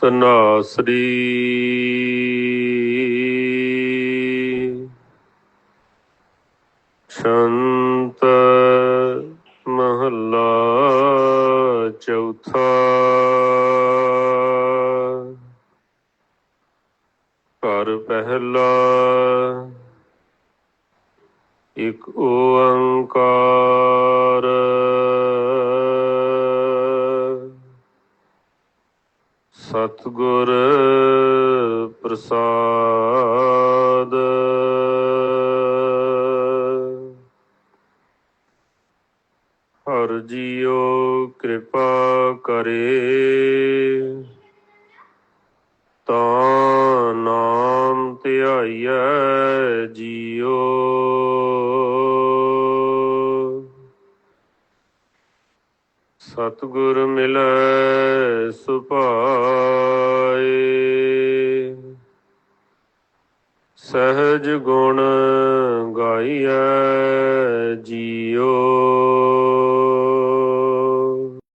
ਤਨਾਸਰੀ ਸ਼ੰਤ ਮਹੱਲਾ ਚੌਥਾ। ਘਰ ਪਹਿਲਾ। ਇਕ ਓੰਕਾਰ ਸਤਿਗੁਰ ਪ੍ਰਸਾਦ। ਹਰ ਜੀਓ ਕਿਰਪਾ ਕਰੇ ਤਾਂ ਨਾਮ ਧਿਆਈਐ ਜੀਓ ਸਤਿਗੁਰ ਮਿਲੈ ਸਹਜ ਗੁਣ ਗਾਈਐ।